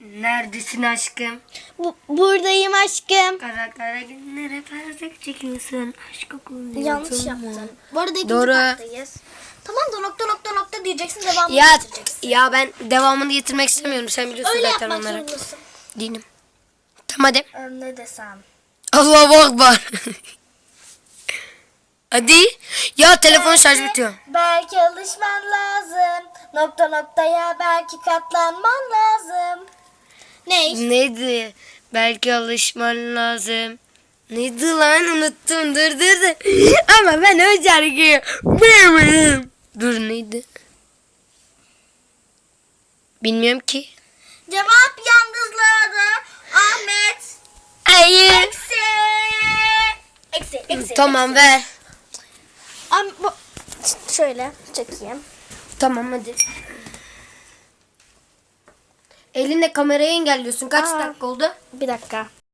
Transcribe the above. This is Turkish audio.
Neredesin aşkım? Bu, buradayım aşkım. Kara kara günlere fazla çekiyorsun. Aşk kokuluyorsun. Yanlış yaptın. Bu arada ikinci Doğru. parttayız. Tamam da nokta nokta nokta diyeceksin devamını Ya getireceksin. ya ben devamını getirmek istemiyorum. Sen biliyorsun Öyle zaten yapmak onları. zorundasın. Dinim. Tamam hadi. Ee, ne desem. Allahu Akbar. hadi. Ya telefon şarj bitiyor. Belki alışman lazım. Nokta noktaya belki katlanman lazım. Ne? Neydi? Belki alışman lazım. Neydi lan unuttum dur dur dur. Ama ben o şarkıyı bilmiyorum. Dur neydi? Bilmiyorum ki. Cevap yalnızlarda Ahmet. Hayır. Eksi. Eksi. Eksi. Tamam ver. Am bu şöyle çekeyim. Tamam hadi. Elinle kamerayı engelliyorsun. Kaç Aa. dakika oldu? Bir dakika.